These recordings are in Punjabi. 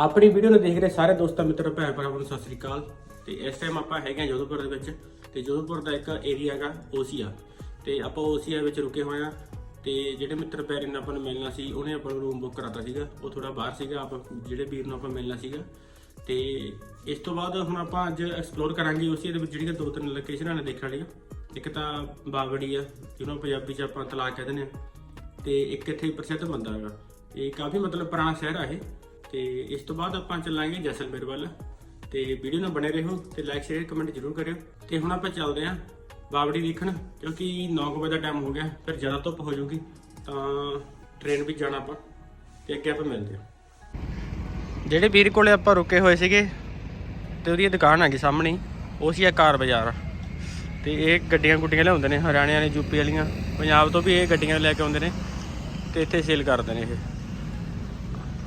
ਆਪਣੀ ਵੀਡੀਓ ਨੂੰ ਦੇਖ ਰਹੇ ਸਾਰੇ ਦੋਸਤਾਂ, ਮਿੱਤਰਾਂ, ਭੈਣ ਭਰਾਵਾਂ ਨੂੰ ਸਤਿ ਸ੍ਰੀ ਅਕਾਲ। ਤੇ ਇਸ ਟਾਈਮ ਆਪਾਂ ਹੈਗੇ ਹਾਂ ਜੋਧਪੁਰ ਦੇ ਵਿੱਚ। ਤੇ ਜੋਧਪੁਰ ਦਾ ਇੱਕ ਏਰੀਆ ਹੈਗਾ ਓਸੀਆ। ਤੇ ਆਪਾਂ ਓਸੀਆ ਵਿੱਚ ਰੁਕੇ ਹੋਏ ਆ ਤੇ ਜਿਹੜੇ ਮਿੱਤਰ ਪਿਆਰੇ ਨੇ ਆਪਾਂ ਨੂੰ ਮਿਲਣਾ ਸੀ, ਉਹਨੇ ਆਪਾਂ ਨੂੰ ਰੂਮ ਬੁੱਕ ਕਰਾਤਾ ਸੀਗਾ। ਉਹ ਥੋੜਾ ਬਾਹਰ ਸੀਗਾ, ਆਪਾਂ ਜਿਹੜੇ ਵੀਰ ਨੂੰ ਆਪਾਂ ਮਿਲਣਾ ਸੀਗਾ। ਤੇ ਇਸ ਤੋਂ ਬਾਅਦ ਹੁਣ ਆਪਾਂ ਅੱਜ ਐਕਸਪਲੋਰ ਕਰਾਂਗੇ ਓਸੀਆ ਦੇ ਵਿੱਚ ਜਿਹੜੀਆਂ ਦੋ ਤਿੰਨ ਲੋਕੇਸ਼ਨਾਂ ਨੇ ਦੇਖਣ ਵਾਲੀਆਂ। ਇੱਕ ਤਾਂ ਬਾਗੜੀ ਆ ਜਿਹਨੂੰ ਪੰਜਾਬੀ 'ਚ ਆਪਾਂ ਤਲਾਕ ਕਹਿੰਦੇ ਨੇ ਤੇ ਇੱਕ ਇੱਥੇ ਪ੍ਰਸਿੱਧ ਮੰਦਰ ਹੈਗਾ। ਇਹ ਕਾਫੀ ਮਤਲਬ ਪੁਰਾਣਾ ਸ਼ਹਿਰ ਆ ਇਹ। ਤੇ ਇਸ ਤੋਂ ਬਾਅਦ ਆਪਾਂ ਚੱਲਾਂਗੇ ਜੈਸਲਮੇਰ ਵੱਲ। ਤੇ ਵੀਡੀਓ ਨਾਲ ਬਣੇ ਰਹੋ ਤੇ ਲਾਈਕ ਸ਼ੇਅਰ ਕਮੈਂਟ ਜ਼ਰੂਰ ਕਰਿਓ। ਤੇ ਹੁਣ ਆਪਾਂ ਚੱਲਦੇ ਆਂ ਬਾਵੜੀ ਦੇਖਣ, ਕਿਉਂਕਿ 9 ਵਜੇ ਦਾ ਟਾਈਮ ਹੋ ਗਿਆ, ਫਿਰ ਜ਼ਿਆਦਾ ਧੁੱਪ ਹੋ ਜਾਊਗੀ, ਤਾਂ ਟ੍ਰੇਨ ਵਿੱਚ ਜਾਣਾ ਆਪਾਂ। ਤੇ ਅੱਗੇ ਆਪਾਂ ਮਿਲਦੇ ਆਂ ਜਿਹੜੇ ਵੀਰ ਕੋਲੇ ਆਪਾਂ ਰੁਕੇ ਹੋਏ ਸੀਗੇ, ਤੇ ਉਹਦੀ ਦੁਕਾਨ ਹੈਗੀ ਸਾਹਮਣੇ, ਉਹ ਸੀ ਆ ਕਾਰ ਬਾਜ਼ਾਰ। ਤੇ ਇਹ ਗੱਡੀਆਂ ਗੁੱਡੀਆਂ ਲਿਆਉਂਦੇ ਨੇ, ਹਰਿਆਣੇ ਵਾਲੇ ਯੂਪੀ ਵਾਲੀਆਂ। ਪੰਜਾਬ ਤੋਂ ਵੀ ਇਹ ਗੱਡੀਆਂ ਲੈ ਕੇ ਆਉਂਦੇ ਨੇ, ਤੇ ਇੱਥੇ ਸੇਲ ਕਰਦੇ ਨੇ ਇਹ।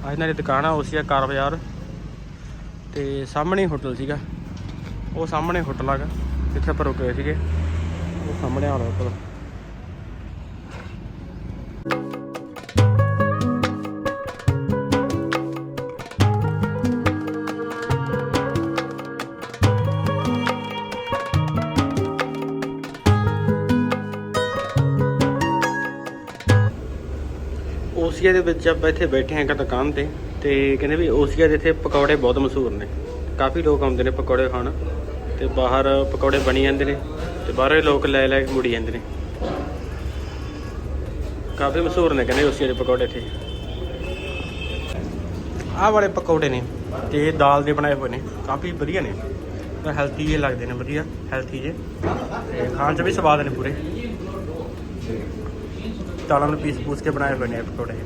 ਅੱਜ ਇਹਨਾਂ ਦੀ ਦੁਕਾਨ ਆ ਉਸੇ ਆ ਕਾਰ ਬਾਜ਼ਾਰ। ਤੇ ਸਾਹਮਣੇ ਹੋਟਲ ਸੀਗਾ। ਉਹ ਸਾਹਮਣੇ ਹੋਟਲ ਹੈਗਾ ਜਿੱਥੇ ਆਪਾਂ ਰੁਕੇ ਸੀਗੇ। ਉਹ ਸਾਹਮਣੇ ਆ ਹੋਟਲ ਓਸੀਆ ਦੇ ਵਿੱਚ ਆਪਾਂ ਇੱਥੇ ਬੈਠੇ ਹਾਂ ਇੱਕ ਦੁਕਾਨ ਤੇ ਤੇ ਕਹਿੰਦੇ ਵੀ ਓਸੀਆ ਦੇ ਇੱਥੇ ਪਕੌੜੇ ਬਹੁਤ ਮਸ਼ਹੂਰ ਨੇ। ਕਾਫੀ ਲੋਕ ਆਉਂਦੇ ਨੇ ਪਕੌੜੇ ਖਾਣ, ਤੇ ਬਾਹਰ ਪਕੌੜੇ ਬਣੀ ਜਾਂਦੇ ਨੇ, ਤੇ ਬਾਹਰੋਂ ਲੋਕ ਲੈ ਲੈ ਕੇ ਮੁੜੀ ਜਾਂਦੇ ਨੇ। ਕਾਫੀ ਮਸ਼ਹੂਰ ਨੇ ਕਹਿੰਦੇ ਓਸੀਆ ਦੇ ਪਕੌੜੇ ਇੱਥੇ। ਆਹ ਵਾਲੇ ਪਕੌੜੇ ਨੇ, ਤੇ ਦਾਲ ਦੇ ਬਣਾਏ ਹੋਏ ਨੇ, ਕਾਫੀ ਵਧੀਆ ਨੇ। ਹੈਲਥੀ ਜਿਹੇ ਲੱਗਦੇ ਨੇ, ਵਧੀਆ ਹੈਲਥੀ ਜੇ ਤੇ ਖਾਣ 'ਚ ਵੀ ਸਵਾਦ ਨੇ ਪੂਰੇ। ਦਾਲਾਂ ਨੂੰ ਪੀਸ ਪੂਸ ਕੇ ਬਣਾਏ ਹੋਏ ਨੇ ਇਹ ਪਕੌੜੇ।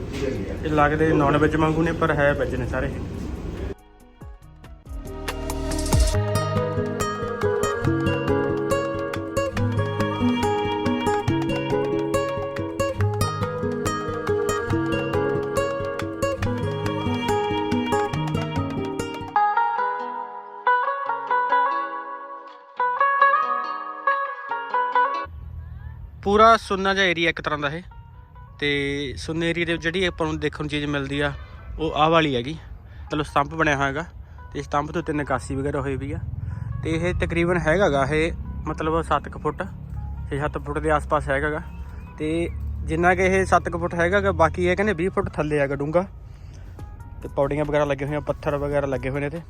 ਇਹ ਲੱਗਦੇ ਨੌਨ ਵੈਜ ਵਾਂਗੂ ਨੇ, ਪਰ ਹੈ ਵੈਜ ਨੇ ਸਾਰੇ। ਪੂਰਾ ਸੁੰਨਾ ਜਿਹਾ ਏਰੀਆ ਇੱਕ ਤਰ੍ਹਾਂ ਦਾ ਇਹ। ਤੇ ਸੁਨੇਰੀ ਦੇ ਜਿਹੜੀ ਆਪਾਂ ਨੂੰ ਦੇਖਣ ਨੂੰ ਚੀਜ਼ ਮਿਲਦੀ ਆ, ਉਹ ਆਹ ਵਾਲੀ ਹੈਗੀ। ਮਤਲਬ ਸਤੰਭ ਬਣਿਆ ਹੋਇਆ ਹੈਗਾ ਤੇ ਸਤੰਭ ਤੋਂ ਉੱਤੇ ਨਿਕਾਸੀ ਵਗੈਰਾ ਹੋਈ ਵੀ ਆ। ਤੇ ਇਹ ਤਕਰੀਬਨ ਹੈਗਾਗਾ ਇਹ ਮਤਲਬ 7 ਫੁੱਟ 6-7 ਫੁੱਟ ਦੇ ਆਸ-ਪਾਸ ਹੈਗਾਗਾ। ਤੇ ਜਿੰਨਾ ਕਿ ਇਹ 7 ਫੁੱਟ ਹੈਗਾਗਾ, ਬਾਕੀ ਇਹ ਕਹਿੰਦੇ 20 ਫੁੱਟ ਥੱਲੇ ਹੈਗਾ ਡੂੰਗਾ ਤੇ ਪੌੜੀਆਂ ਵਗੈਰਾ ਲੱਗੇ ਹੋਈਆਂ ਪੱਥਰ ਵਗੈਰਾ ਲੱਗੇ ਹੋਏ ਨੇ ਤੇ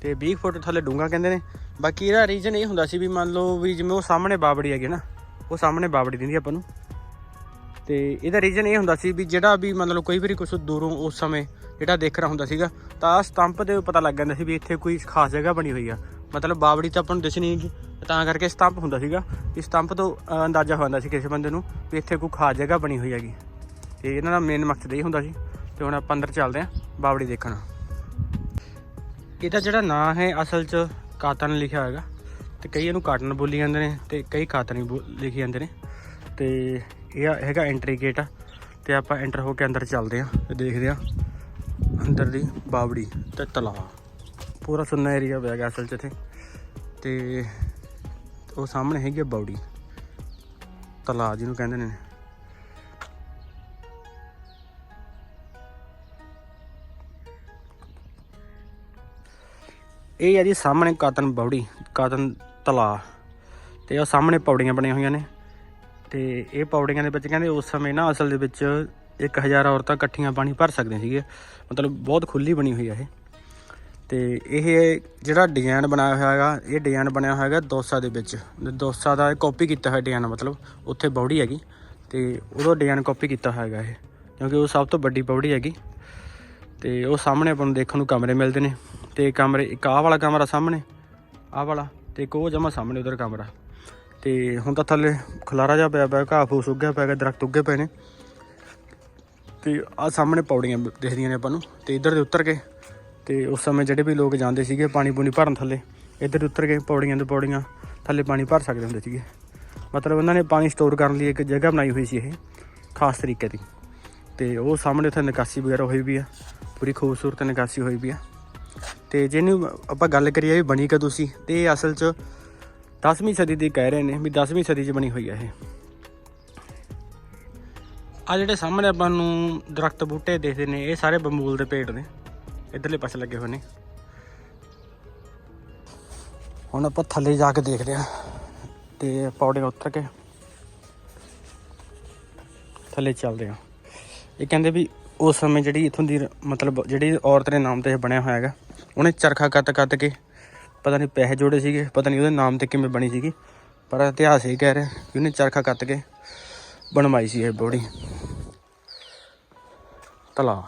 ਤੇ 20 ਫੁੱਟ ਥੱਲੇ ਡੂੰਗਾ ਕਹਿੰਦੇ ਨੇ। ਬਾਕੀ ਇਹਦਾ ਰੀਜਨ ਇਹ ਹੁੰਦਾ ਸੀ ਵੀ ਮੰਨ ਲਓ ਵੀ ਜਿਵੇਂ ਉਹ ਸਾਹਮਣੇ ਬਾਬੜੀ ਹੈਗੀ ਨਾ, ਉਹ ਸਾਹਮਣੇ ਬਾਬੜੀ ਦਿੰਦੀ ਆਪਾਂ ਨੂੰ। ਤੇ ਇਹਦਾ ਰੀਜਨ ਇਹ ਹੁੰਦਾ ਸੀ ਵੀ ਜਿਹੜਾ ਵੀ ਮਤਲਬ ਕੋਈ ਵੀ ਕੁਛ ਦੂਰੋਂ ਉਸ ਸਮੇਂ ਜਿਹੜਾ ਦੇਖਣਾ ਹੁੰਦਾ ਸੀਗਾ, ਤਾਂ ਆਹ ਸਤੰਪ ਤੇ ਪਤਾ ਲੱਗ ਜਾਂਦਾ ਸੀ ਵੀ ਇੱਥੇ ਕੋਈ ਖਾਸ ਜਗ੍ਹਾ ਬਣੀ ਹੋਈ ਆ। ਮਤਲਬ ਬਾਵੜੀ ਤਾਂ ਆਪਾਂ ਨੂੰ ਦਿਸਣੀ ਨਹੀਂ ਤਾਂ ਕਰਕੇ ਸਤੰਪ ਹੁੰਦਾ ਸੀਗਾ। ਇਸ ਸਤੰਪ ਤੋਂ ਅੰਦਾਜ਼ਾ ਹੋ ਜਾਂਦਾ ਸੀ ਕਿਸੇ ਬੰਦੇ ਨੂੰ ਵੀ ਇੱਥੇ ਕੋਈ ਖਾਸ ਜਗ੍ਹਾ ਬਣੀ ਹੋਈ ਹੈਗੀ। ਤੇ ਇਹਨਾਂ ਦਾ ਮੇਨ ਮਕਸਦ ਇਹ ਹੁੰਦਾ ਸੀ। ਤੇ ਹੁਣ ਆਪਾਂ ਅੰਦਰ ਚੱਲਦੇ ਆਂ ਬਾਵੜੀ ਦੇਖਣ। ਇਹਦਾ ਜਿਹੜਾ ਨਾਂ ਹੈ ਅਸਲ 'ਚ ਕਾਤਨ ਲਿਖਿਆ ਹੋਏਗਾ ਤੇ ਕਈ ਇਹਨੂੰ ਕਾਟਨ ਬੋਲੀ ਜਾਂਦੇ ਨੇ ਤੇ ਕਈ ਕਾਤਨੀ ਬੋ- ਲਿਖੀ ਜਾਂਦੇ ਨੇ। ਤੇ ਇਹ ਹੈਗਾ ਐਂਟਰੀ ਗੇਟ ਤੇ ਆਪਾਂ ਐਂਟਰ ਹੋ ਕੇ ਅੰਦਰ ਚੱਲਦੇ ਆਂ ਤੇ ਦੇਖਦੇ ਆਂ ਅੰਦਰ ਦੀ ਬਾਵੜੀ ਤੇ ਤਲਾਅ ਪੂਰਾ ਸੁੰਨਾ ਏਰੀਆ ਪਿਆ ਗਿਆ ਅਸਲ 'ਚ ਇੱਥੇ। ਤੇ ਉਹ ਸਾਹਮਣੇ ਹੈਗੀ ਆ ਬਾਵੜੀ ਤਲਾਅ ਜਿਹਨੂੰ ਕਹਿੰਦੇ ਨੇ। ਇਹ ਹੈ ਜੀ ਸਾਹਮਣੇ ਕਾਤਨ ਬੌੜੀ ਕਾਤਨ ਤਲਾ ਤੇ ਉਹ ਸਾਹਮਣੇ ਪੌੜੀਆਂ ਬਣੀਆਂ ਹੋਈਆਂ ਨੇ। ਤੇ ਇਹ ਪੌੜੀਆਂ ਦੇ ਵਿੱਚ ਕਹਿੰਦੇ ਉਸ ਸਮੇਂ ਨਾ ਅਸਲ ਦੇ ਵਿੱਚ 1000 ਔਰਤਾਂ ਇਕੱਠੀਆਂ ਪਾਣੀ ਭਰ ਸਕਦੀਆਂ ਸੀਗੇ ਮਤਲਬ ਬਹੁਤ ਖੁੱਲੀ ਬਣੀ ਹੋਈ ਆ ਇਹ। ਤੇ ਇਹ ਜਿਹੜਾ ਡਿਜ਼ਾਈਨ ਬਣਾਇਆ ਹੋਇਆ ਹੈਗਾ, ਇਹ ਡਿਜ਼ਾਈਨ ਬਣਿਆ ਹੋਇਆ ਹੈਗਾ ਦੋਸਾ ਦੇ ਵਿੱਚ। ਦੋਸਾ ਦਾ ਕਾਪੀ ਕੀਤਾ ਹੋਇਆ ਡਿਜ਼ਾਈਨ ਮਤਲਬ, ਉੱਥੇ ਬੌੜੀ ਹੈਗੀ। ਤੇ ਉਹਦਾ ਡਿਜ਼ਾਈਨ ਕਾਪੀ ਕੀਤਾ ਹੋਇਆ ਹੈਗਾ ਇਹ, ਕਿਉਂਕਿ ਉਹ ਸਭ ਤੋਂ ਵੱਡੀ ਪੌੜੀ ਹੈਗੀ। ਤੇ ਉਹ ਸਾਹਮਣੇ ਆਪਾਂ ਨੂੰ ਦੇਖਣ ਨੂੰ ਕਮਰੇ ਮਿਲਦੇ ਨੇ। ਤੇ ਕਮਰੇ, ਇੱਕ ਆਹ ਵਾਲਾ ਕਮਰਾ ਸਾਹਮਣੇ, ਆਹ ਵਾਲਾ, ਤੇ ਇੱਕ ਉਹ ਜਮਾ ਸਾਹਮਣੇ, ਉਧਰ ਕਮਰਾ। ਤੇ ਹੁਣ ਤਾਂ ਥੱਲੇ ਖਲਾਰਾ ਜਾ ਪਿਆ ਪਿਆ, ਘਾਹ ਫੂਸ ਉੱਗਿਆ ਪਿਆ ਹੈਗਾ ਦਰਖਤ ਉੱਗੇ ਪਏ ਨੇ। ਤੇ ਆ ਸਾਹਮਣੇ ਪੌੜੀਆਂ ਦਿਖਦੀਆਂ ਨੇ ਆਪਾਂ ਨੂੰ, ਤੇ ਇੱਧਰ ਦੇ ਉੱਤਰ ਕੇ, ਤੇ ਉਸ ਸਮੇਂ ਜਿਹੜੇ ਵੀ ਲੋਕ ਜਾਂਦੇ ਸੀਗੇ ਪਾਣੀ ਪੂਣੀ ਭਰਨ ਥੱਲੇ, ਇੱਧਰ ਉੱਤਰ ਕੇ ਪੌੜੀਆਂ ਦੇ ਪੌੜੀਆਂ, ਥੱਲੇ ਪਾਣੀ ਭਰ ਸਕਦੇ ਹੁੰਦੇ ਸੀਗੇ। ਮਤਲਬ ਉਹਨਾਂ ਨੇ ਪਾਣੀ ਸਟੋਰ ਕਰਨ ਲਈ ਇੱਕ ਜਗ੍ਹਾ ਬਣਾਈ ਹੋਈ ਸੀ ਇਹ, ਖਾਸ ਤਰੀਕੇ ਦੀ। ਤੇ ਉਹ ਸਾਹਮਣੇ ਉੱਥੇ ਨਿਕਾਸੀ ਵਗੈਰਾ ਹੋਈ ਵੀ ਆ, ਪੂਰੀ ਖੂਬਸੂਰਤ ਨਿਕਾਸੀ ਹੋਈ ਵੀ ਆ। ਤੇ ਜਿਹਨੂੰ ਆਪਾਂ ਗੱਲ ਕਰੀਏ ਵੀ ਬਣੀ ਕਦੋਂ ਸੀ, ਤੇ ਇਹ ਅਸਲ 'ਚ 10ਵੀਂ ਸਦੀ ਦੀ ਕਹਿ ਰਹੇ ਨੇ ਵੀ 10ਵੀਂ ਸਦੀ 'ਚ ਬਣੀ ਹੋਈ ਹੈ ਇਹ। ਆ ਜਿਹੜੇ ਸਾਹਮਣੇ ਆਪਾਂ ਨੂੰ ਦਰਖਤ ਬੂਟੇ ਦੇਖਦੇ ਨੇ, ਇਹ ਸਾਰੇ ਬੰਬੂਲ ਦੇ ਪੇੜ ਨੇ। ਇਧਰਲੇ ਪਾਸੇ ਲੱਗੇ ਹੋਏ ਨੇ। ਹੁਣ ਆਪਾਂ ਥੱਲੇ ਜਾ ਕੇ ਦੇਖਦੇ ਆ ਤੇ ਪੌੜੀਆਂ ਉਤਰ ਕੇ ਥੱਲੇ ਚੱਲਦੇ ਆ ਇਹ ਕਹਿੰਦੇ ਵੀ ਉਸ ਸਮੇਂ ਜਿਹੜੀ ਇਥੋਂ ਦੀ ਮਤਲਬ ਜਿਹੜੀ ਔਰਤ ਦੇ ਨਾਮ ਤੇ ਇਹ ਬਣਿਆ ਹੋਇਆ ਹੈਗਾ, ਉਹਨੇ ਚਰਖਾ ਕੱਤ ਕੱਤ ਕੇ ਪਤਾ ਨਹੀਂ ਪੈਸੇ ਜੋੜੇ ਸੀਗੇ, ਪਤਾ ਨਹੀਂ ਉਹਦੇ ਨਾਮ ਤੇ ਕਿਵੇਂ ਬਣੀ ਸੀਗੀ, ਪਰ ਇਤਿਹਾਸ ਇਹ ਕਹਿ ਰਿਹਾ ਕਿ ਉਹਨੇ ਚਰਖਾ ਕੱਤ ਕੇ ਬਣਵਾਈ ਸੀ ਇਹ ਬੋੜੀ। ਤਲਾ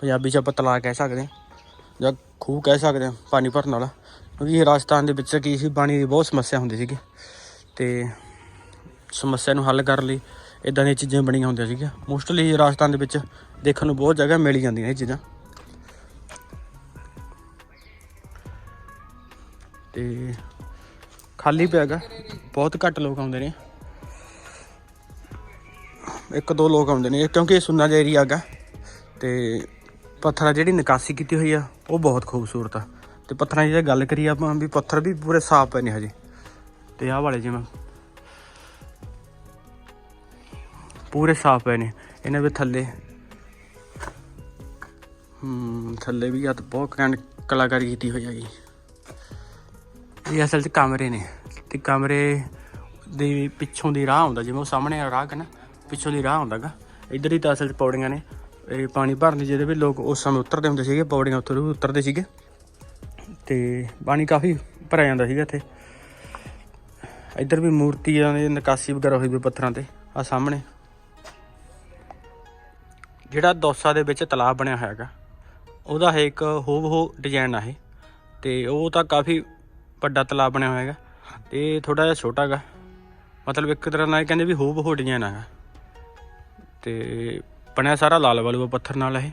ਪੰਜਾਬੀ ਚ ਆਪਾਂ ਤਲਾ ਕਹਿ ਸਕਦੇ ਹਾਂ, ਜਾਂ ਖੂਹ ਕਹਿ ਸਕਦੇ ਹਾਂ, ਪਾਣੀ ਭਰਨ ਵਾਲਾ। ਕਿਉਂਕਿ ਇਹ ਰਾਜਸਥਾਨ ਦੇ ਵਿੱਚ ਕੀ ਸੀ, ਪਾਣੀ ਦੀ ਬਹੁਤ ਸਮੱਸਿਆ ਹੁੰਦੀ ਸੀਗੀ। ਤੇ ਸਮੱਸਿਆ ਨੂੰ ਹੱਲ ਕਰਨ ਲਈ ਇਦਾਂ ਦੀਆਂ ਚੀਜ਼ਾਂ ਬਣੀਆਂ ਹੁੰਦੀਆਂ ਸੀਗੀਆਂ। ਮੋਸਟਲੀ ਰਾਜਸਥਾਨ ਦੇ ਵਿੱਚ ਦੇਖਣ ਨੂੰ ਬਹੁਤ ਜਗ੍ਹਾ ਮਿਲ ਜਾਂਦੀਆਂ ਇਹ ਚੀਜ਼ਾਂ। ਤੇ ਖਾਲੀ ਪਿਆ ਹੈਗਾ। ਬਹੁਤ ਘੱਟ ਲੋਕ ਆਉਂਦੇ ਨੇ। ਇੱਕ ਦੋ ਲੋਕ ਆਉਂਦੇ ਨੇ, ਕਿਉਂਕਿ ਇਹ ਸੁੰਨਾ ਜਿਹਾ ਏਰੀਆ ਹੈਗਾ। ਤੇ ਪੱਥਰਾਂ ਜਿਹੜੀ ਨਿਕਾਸੀ ਕੀਤੀ ਹੋਈ ਆ, ਉਹ ਬਹੁਤ ਖੂਬਸੂਰਤ ਆ। ਤੇ ਪੱਥਰਾਂ ਦੀ ਜੇ ਗੱਲ ਕਰੀਏ ਆਪਾਂ, ਵੀ ਪੱਥਰ ਵੀ ਪੂਰੇ ਸਾਫ਼ ਪਏ ਨੇ ਹਜੇ। ਤੇ ਆਹ ਵਾਲੇ ਜਿਵੇਂ ਪੂਰੇ ਸਾਫ਼ ਪਏ ਨੇ। ਇਹਨਾਂ ਦੇ ਥੱਲੇ, ਹੂੰ, ਥੱਲੇ ਵੀ ਆ ਤਾਂ ਬਹੁਤ ਘੈਂਟ ਕਲਾਕਾਰੀ ਕੀਤੀ ਹੋਈ ਹੈਗੀ। ਇਹ ਅਸਲ 'ਚ ਕਮਰੇ ਨੇ ਤੇ ਕਮਰੇ ਦੇ ਪਿੱਛੋਂ ਦੀ ਰਾਹ ਹੁੰਦਾ ਜਿਵੇਂ ਉਹ ਸਾਹਮਣੇ ਆ ਰਾਹ ਹੈ ਨਾ, ਪਿੱਛੋਂ ਦੀ ਰਾਹ ਹੁੰਦਾਗਾ ਇੱਧਰ ਹੀ ਤਾਂ ਅਸਲ 'ਚ ਪੌੜੀਆਂ ਨੇ। ਇਹ ਪਾਣੀ ਭਰਨ ਦੀ ਜਿਹਦੇ ਵੀ ਲੋਕ ਉਸ ਸਮੇਂ ਉਤਰਦੇ ਹੁੰਦੇ ਸੀਗੇ, ਪੌੜੀਆਂ ਉੱਤਰ ਵੀ ਉਤਰਦੇ ਸੀਗੇ। ਤੇ ਪਾਣੀ ਕਾਫੀ ਭਰਿਆ ਜਾਂਦਾ ਸੀਗਾ ਇੱਥੇ। ਇੱਧਰ ਵੀ ਮੂਰਤੀਆਂ ਦੀ ਨਿਕਾਸੀ ਵਗੈਰਾ ਹੋਈ ਵੀ ਪੱਥਰਾਂ ਤੇ ਆ ਸਾਹਮਣੇ। ਜਿਹੜਾ ਦੌਸਾ ਦੇ ਵਿੱਚ ਤਲਾਬ ਬਣਿਆ ਹੋਇਆ ਹੈਗਾ, ਉਹਦਾ ਹੈ ਇੱਕ ਹੋਬ ਹੋ ਡਿਜ਼ਾਈਨ ਆ ਇਹ। ਤੇ ਉਹ ਤਾਂ ਕਾਫੀ ਵੱਡਾ ਤਲਾਬ ਬਣਿਆ ਹੋਇਆ ਹੈਗਾ। ਤੇ ਥੋੜਾ ਜਿਹਾ ਛੋਟਾ ਹੈਗਾ। ਮਤਲਬ ਇੱਕ ਤਰ੍ਹਾਂ ਨਾਲ ਇਹ ਕਹਿੰਦੇ ਵੀ ਹੋਬ ਹੋ ਡਿਜ਼ਾਈਨ ਹੈਗਾ ਤੇ ਬਣਿਆ ਸਾਰਾ ਲਾਲ ਵਾਲੂਆ ਪੱਥਰ ਨਾਲ ਇਹ।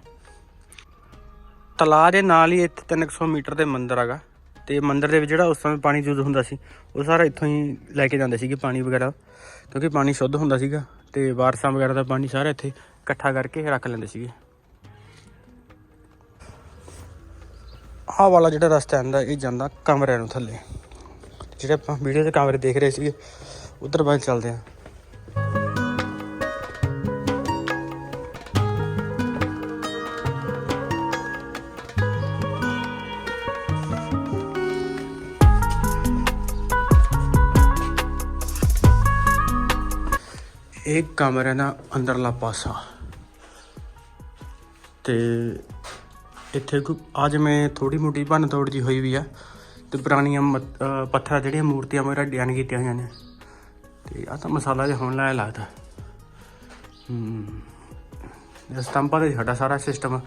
ਤਲਾਅ ਦੇ ਨਾਲ ਹੀ ਇੱਥੇ 300 ਮੀਟਰ ਦੇ ਮੰਦਿਰ ਹੈਗਾ। ਤੇ ਮੰਦਿਰ ਦੇ ਵਿੱਚ ਜਿਹੜਾ ਉਸ ਸਮੇਂ ਪਾਣੀ ਯੂਜ਼ ਹੁੰਦਾ ਸੀ, ਉਹ ਸਾਰਾ ਇੱਥੋਂ ਹੀ ਲੈ ਕੇ ਜਾਂਦੇ ਸੀਗੇ ਪਾਣੀ ਵਗੈਰਾ। ਕਿਉਂਕਿ ਪਾਣੀ ਸ਼ੁੱਧ ਹੁੰਦਾ ਸੀਗਾ ਤੇ ਬਾਰਸਾਂ ਵਗੈਰਾ ਦਾ ਪਾਣੀ ਸਾਰਾ ਇੱਥੇ ਇਕੱਠਾ ਕਰਕੇ ਰੱਖ ਲੈਂਦੇ ਸੀਗੇ। ਆਹ ਵਾਲਾ ਜਿਹੜਾ ਰਸਤਾ ਆਂਦਾ ਇਹ ਜਾਂਦਾ ਕਮਰਿਆਂ ਨੂੰ ਥੱਲੇ। ਜਿਹੜੇ ਆਪਾਂ ਵੀਡੀਓ 'ਚ ਕਮਰੇ ਦੇਖ ਰਹੇ ਸੀਗੇ, ਉਧਰ ਵੱਲ ਚੱਲਦੇ ਆਂ ਇਹ ਕਮਰੇ ਦਾ ਅੰਦਰਲਾ ਪਾਸਾ। ਤੇ ਇੱਥੇ ਕੋਈ ਅੱਜ ਮੈਂ ਥੋੜੀ ਮੋਟੀ ਭੰਨ ਤੋੜ ਜੀ ਹੋਈ ਵੀ ਆ ਤੇ ਪੁਰਾਣੀਆਂ ਮਤ- ਪੱਥਰਾਂ ਜਿਹੜੀਆਂ ਮੂਰਤੀਆਂ ਮੇਰਾ ਡਿਜ਼ਾਈਨ ਕੀਤੀਆਂ ਹੋਈਆਂ ਨੇ। ਤੇ ਆ ਤਾਂ ਮਸਾਲਾ ਜਿਹਾ ਹੋਣ ਲਾਇਆ ਲੱਗਦਾ। ਹੂੰ। ਇਹ ਸਟੰਪਾਂ ਦੇ ਸਾਡਾ ਸਾਰਾ ਸਿਸਟਮ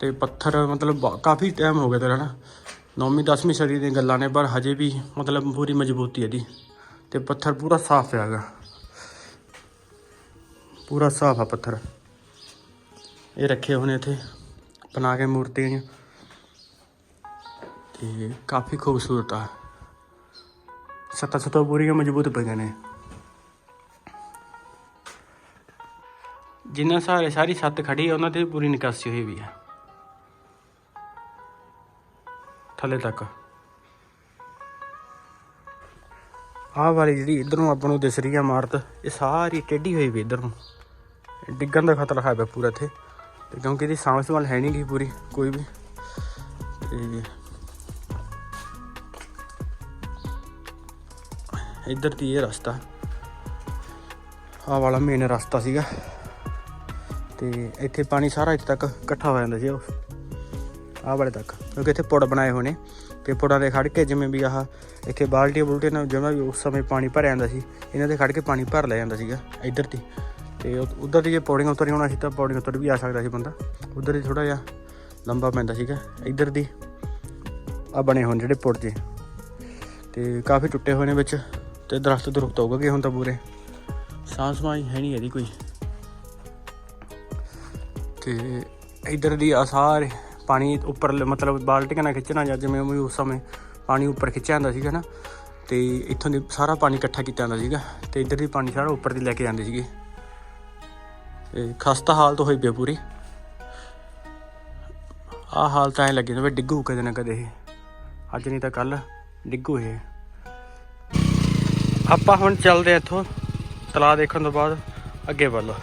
ਤੇ ਪੱਥਰ ਮਤਲਬ ਕਾਫੀ ਟਾਈਮ ਹੋ ਗਿਆ ਤੇਰਾ ਨਾ। 9ਵੀਂ 10ਵੀਂ ਸਦੀ ਦੀਆਂ ਗੱਲਾਂ ਨੇ, ਪਰ ਹਜੇ ਵੀ ਮਤਲਬ ਪੂਰੀ ਮਜ਼ਬੂਤੀ ਇਹਦੀ। ਤੇ ਪੱਥਰ ਪੂਰਾ ਸਾਫ਼ ਹੈਗਾ। ਪੂਰਾ ਸਾਫ਼ ਆ ਪੱਥਰ। ਇਹ ਰੱਖੇ ਹੋਣੇ ਇੱਥੇ। ਬਣਾ ਕੇ ਮੂਰਤੀਆਂ ਤੇ ਕਾਫੀ ਖੂਬਸੂਰਤ ਆ। ਸੱਤਾ ਸੱਤਾ ਪੂਰੀਆਂ ਮਜ਼ਬੂਤ ਪਈਆਂ ਨੇ। ਜਿੰਨਾ ਸਾਰੇ ਸਾਰੀ ਸੱਤ ਖੜੀ ਆ, ਉਹਨਾਂ ਤੇ ਪੂਰੀ ਨਿਕਾਸੀ ਹੋਈ ਵੀ ਆ। ਥੱਲੇ ਤੱਕ। ਆਹ ਵਾਲੀ ਜਿਹੜੀ ਇਧਰ ਨੂੰ ਆਪਾਂ ਨੂੰ ਦਿਸ ਰਹੀ ਆ ਇਮਾਰਤ, ਇਹ ਸਾਰੀ ਟੇਢੀ ਹੋਈ ਵੀ ਇਧਰ ਨੂੰ। ਡਿੱਗਣ ਦਾ ਖਤਰਾ ਹੈ ਪਿਆ ਪੂਰਾ ਇੱਥੇ। ਤੇ ਕਿਉਂਕਿ ਇਹਦੀ ਸਾਂਭ ਸੰਭਾਲ ਹੈ ਨਹੀਂ ਗਈ ਪੂਰੀ, ਕੋਈ ਵੀ। ਤੇ ਇੱਧਰ ਦੀ ਇਹ ਰਸਤਾ? ਆ ਵਾਲਾ ਮੇਨ ਰਸਤਾ ਸੀਗਾ। ਤੇ ਇੱਥੇ ਪਾਣੀ ਸਾਰਾ ਇੱਥੇ ਤੱਕ ਇਕੱਠਾ ਹੋ ਜਾਂਦਾ ਸੀ ਉਹ। ਆਹ ਵਾਲੇ ਤੱਕ, ਕਿਉਂਕਿ ਇੱਥੇ ਪੁੜ ਬਣਾਏ ਹੋਏ ਨੇ। ਤੇ ਪੁੜਾਂ ਦੇ ਖੜ ਕੇ ਜਿਵੇਂ ਵੀ ਆਹ, ਇੱਥੇ ਬਾਲਟੀਆਂ ਬੁਲਟੀਆਂ ਨਾਲ ਜਿਵੇਂ ਵੀ ਉਸ ਸਮੇਂ ਪਾਣੀ ਭਰਿਆ ਜਾਂਦਾ ਸੀ, ਇਹਨਾਂ ਦੇ ਖੜ ਕੇ ਪਾਣੀ ਭਰ ਲਿਆ ਜਾਂਦਾ ਸੀਗਾ, ਇੱਧਰ ਦੀ ਤੇ ਉ- ਉੱਧਰ ਦੀ ਜੇ ਪੌੜੀਆਂ ਉਤਰੀ ਹੋਣਾ ਸੀ ਤਾਂ ਪੌੜੀਆਂ ਉਤਰ ਵੀ ਆ ਸਕਦਾ ਸੀ ਬੰਦਾ। ਉੱਧਰ ਹੀ ਥੋੜਾ ਜਿਹਾ ਲੰਬਾ ਪੈਂਦਾ ਸੀਗਾ। ਇੱਧਰ ਦੀ ਆ ਬਣੇ ਹੋਣ ਜਿਹੜੇ ਪੁੜ ਜੇ। ਤੇ ਕਾਫੀ ਟੁੱਟੇ ਹੋਏ ਨੇ ਵਿੱਚ ਤੇ ਦਰਖਤ ਦਰੁਖਤ ਹੋ ਗਏ ਹੁਣ ਤਾਂ ਪੂਰੇ। ਸਾਂਭ ਸਮਾਈ ਹੈ ਨਹੀਂ ਇਹਦੀ ਕੋਈ। ਤੇ ਇੱਧਰ ਦੀ ਆ ਸਾਰੇ ਪਾਣੀ ਉੱਪਰ ਮਤਲਬ ਬਾਲਟੀਆਂ ਨਾਲ ਖਿੱਚਣਾ ਜਾਂ ਜਿਵੇਂ ਵੀ ਉਸ ਸਮੇਂ ਪਾਣੀ ਉੱਪਰ ਖਿੱਚਿਆ ਹੁੰਦਾ ਸੀਗਾ ਨਾ, ਤੇ ਇੱਥੋਂ ਦੀ ਸਾਰਾ ਪਾਣੀ ਇਕੱਠਾ ਕੀਤਾ ਜਾਂਦਾ ਸੀਗਾ। ਤੇ ਇੱਧਰ ਦੀ ਪਾਣੀ ਸਾਰਾ ਉੱਪਰ ਦੀ ਲੈ ਕੇ ਜਾਂਦੇ ਸੀਗੇ। ਤੇ ਖਸਤਾ ਹਾਲਤ ਹੋਈ ਪਈ ਪੂਰੀ। ਆ ਹਾਲਤ ਐ ਲੱਗੀ ਜਿਵੇਂ ਡਿੱਗੂ ਕਦੇ ਨਾ ਕਦੇ ਇਹ। ਅੱਜ ਨਹੀਂ ਤਾਂ ਕੱਲ ਡਿੱਗੂ ਇਹ। ਆਪਾਂ ਹੁਣ ਚੱਲਦੇ ਆ ਇੱਥੋਂ, ਤਲਾਅ ਦੇਖਣ ਤੋਂ ਬਾਅਦ ਅੱਗੇ ਵੱਲ।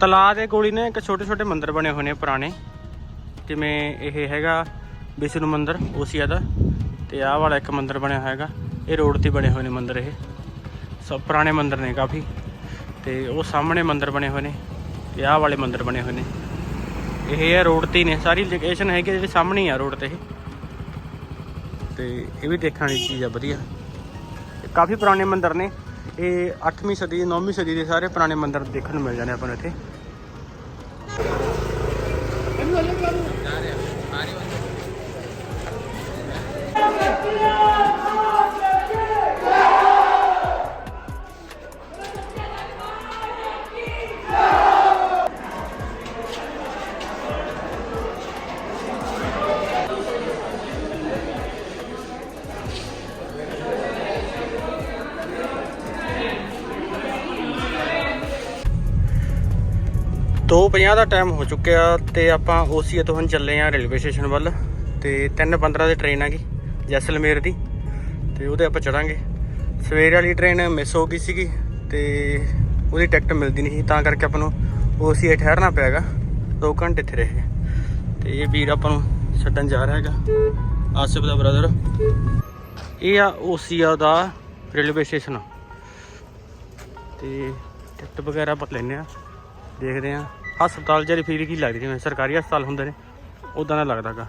ਤਲਾਅ ਦੇ ਕੋਲ ਹੀ ਨੇ ਇੱਕ ਛੋਟੇ ਛੋਟੇ ਮੰਦਿਰ ਬਣੇ ਹੋਏ ਨੇ ਪੁਰਾਣੇ। ਜਿਵੇਂ ਇਹ ਹੈਗਾ ਵਿਸ਼ਨੂੰ ਮੰਦਿਰ, ਓਸੀਆ ਦਾ। ਤੇ ਆਹ ਵਾਲਾ ਇੱਕ ਮੰਦਿਰ ਬਣਿਆ ਹੋਇਆ ਹੈਗਾ ਇਹ ਰੋਡ ਤੇ ਬਣੇ ਹੋਏ ਨੇ ਮੰਦਿਰ ਇਹ। ਸਭ ਪੁਰਾਣੇ ਮੰਦਿਰ ਨੇ ਕਾਫੀ। ਤੇ ਉਹ ਸਾਹਮਣੇ ਮੰਦਿਰ ਬਣੇ ਹੋਏ ਨੇ ਤੇ ਆਹ ਵਾਲੇ ਮੰਦਿਰ ਬਣੇ ਹੋਏ ਨੇ। ਇਹ ਹੈ ਰੋਡ ਤੇ ਹੀ ਨੇ। ਸਾਰੀ ਲੋਕੇਸ਼ਨ ਹੈਗੀ ਜਿਹੜੀ ਸਾਹਮਣੇ ਆ ਰੋਡ ਤੇ ਇਹ। ਤੇ ਇਹ ਵੀ ਦੇਖਣ ਵਾਲੀ ਚੀਜ਼ ਆ, ਵਧੀਆ। ਇਹ ਕਾਫੀ ਪੁਰਾਣੇ ਮੰਦਿਰ ਨੇ। ਇਹ 8ਵੀਂ ਸਦੀ 9ਵੀਂ ਸਦੀ ਦੇ ਸਾਰੇ ਪੁਰਾਣੇ ਮੰਦਿਰ ਦੇਖਣ ਨੂੰ ਮਿਲ ਜਾਂਦੇ ਆਪਾਂ ਨੂੰ ਇੱਥੇ। ਦੋ 50 ਦਾ ਟਾਈਮ ਹੋ ਚੁੱਕਿਆ ਤੇ ਆਪਾਂ ਓਸੀਏ ਤੋਂ ਹੁਣ ਚੱਲੇ ਆ ਰੇਲਵੇ ਸਟੇਸ਼ਨ ਵੱਲ ਤੇ 3:15 ਦੀ ਟ੍ਰੇਨ ਹੈਗੀ ਜੈਸਲਮੇਰ ਦੀ ਤੇ ਉਹਦੇ ਆਪਾਂ ਚੜਾਂਗੇ। ਸਵੇਰ ਵਾਲੀ ਟ੍ਰੇਨ ਮਿਸ ਹੋ ਗਈ ਸੀਗੀ ਤੇ ਉਹਦੀ ਟਿਕਟ ਮਿਲਦੀ ਨਹੀਂ ਸੀ, ਤਾਂ ਕਰਕੇ ਆਪਾਂ ਨੂੰ ਓਸੀਏ ਠਹਿਰਨਾ ਪਿਆਗਾ। 2 ਘੰਟੇ ਇੱਥੇ ਰਹੇ। ਤੇ ਇਹ ਵੀਰ ਆਪਾਂ ਨੂੰ ਛੱਡਣ ਜਾ ਰਿਹਾ ਹੈਗਾ, ਆਸਿਫ ਦਾ ਬ੍ਰਦਰ ਇਹ ਆ ਓਸੀਆ ਦਾ ਰੇਲਵੇ ਸਟੇਸ਼ਨ ਤੇ ਟਿਕਟ ਵਗੈਰਾ ਆਪਾਂ ਲੈਨੇ ਆ ਦੇਖਦੇ ਆ। ਹਸਪਤਾਲ ਜਿਹੜੀ ਫੀਲ ਕੀ ਲੱਗਦੀ ਜਿਵੇਂ ਸਰਕਾਰੀ ਹਸਪਤਾਲ ਹੁੰਦੇ ਨੇ ਉਦਾਂ ਦਾ ਲੱਗਦਾਗਾ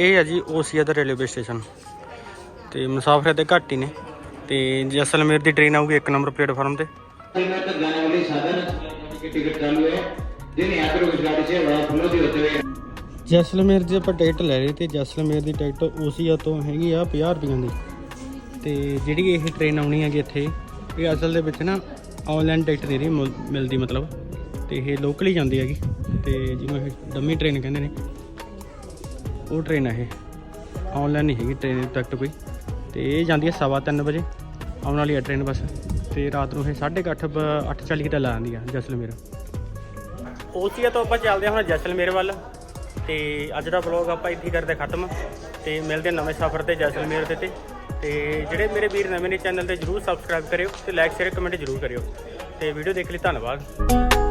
ਇਹ ਹੈ ਜੀ ਓਸੀਆ ਦਾ ਰੇਲਵੇ ਸਟੇਸ਼ਨ। ਤੇ ਮੁਸਾਫਰਾਂ ਤੇ ਘੱਟ ਹੀ ਨੇ। ਤੇ ਜਸਲਮੇਰ ਦੀ ਟ੍ਰੇਨ ਆਊਗੀ 1 ਨੰਬਰ ਪਲੇਟਫਾਰਮ ਤੇ। ਜਸਲਮੇਰ ਜੇ ਆਪਾਂ ਟਿਕਟ ਲੈ ਲਈ ਤੇ ਜਸਲਮੇਰ ਦੀ ਟਿਕਟ ਓਸੀਆ ਤੋਂ ਹੈਗੀ ਆ 50 ਰੁਪਈਆਂ ਦੀ। ਤੇ ਜਿਹੜੀ ਇਹ ਟ੍ਰੇਨ ਆਉਣੀ ਹੈਗੀ ਇੱਥੇ ਇਹ ਅਸਲ ਦੇ ਵਿੱਚ ਨਾ ਆਨਲਾਈਨ ਟਿਕਟ ਨਹੀਂ ਰਹੀ ਮਿਲਦੀ ਮਤਲਬ। ਤੇ ਇਹ ਲੋਕਲੀ ਜਾਂਦੀ ਹੈਗੀ। ਤੇ ਜਿਹਨੂੰ ਇਹ ਡੰਮੀ ਟ੍ਰੇਨ ਕਹਿੰਦੇ ਨੇ। ਉਹ ਟ੍ਰੇਨ ਹੈ ਇਹ। ਆਨਲਾਈਨ ਨਹੀਂ ਹੈਗੀ ਟ੍ਰੇਨ ਟਿਕਟ ਕੋਈ। ਤੇ ਇਹ ਜਾਂਦੀ ਹੈ ਸਵਾ ਤਿੰਨ ਵਜੇ। ਆਉਣ ਵਾਲੀ ਹੈ ਟ੍ਰੇਨ ਬਸ। ਤੇ ਰਾਤ ਨੂੰ ਇਹ 8:30 8:40 ਦਾ ਲਾ ਆਉਂਦੀ ਆ ਜੈਸਲਮੇਰ। ਓਸੀਆ ਤੋਂ ਆਪਾਂ ਚੱਲਦੇ ਹਾਂ ਹੁਣ ਜੈਸਲਮੇਰ ਵੱਲ। ਤੇ ਅੱਜ ਦਾ ਵਲੌਗ ਆਪਾਂ ਇੱਥੇ ਕਰਦੇ ਖਤਮ। ਤੇ ਮਿਲਦੇ ਨਵੇਂ ਸਫ਼ਰ ਤੇ ਜੈਸਲਮੇਰ ਦੇ ਤੇ। ਤੇ ਜਿਹੜੇ ਮੇਰੇ ਵੀਰ ਨਵੇਂ ਨੇ ਚੈਨਲ ਤੇ ਜਰੂਰ ਸਬਸਕ੍ਰਾਈਬ ਕਰਿਓ ਤੇ ਲਾਈਕ ਸ਼ੇਅਰ ਕਮੈਂਟ ਜਰੂਰ ਕਰਿਓ। ਤੇ ਵੀਡੀਓ ਦੇਖ ਲਈ, ਧੰਨਵਾਦ।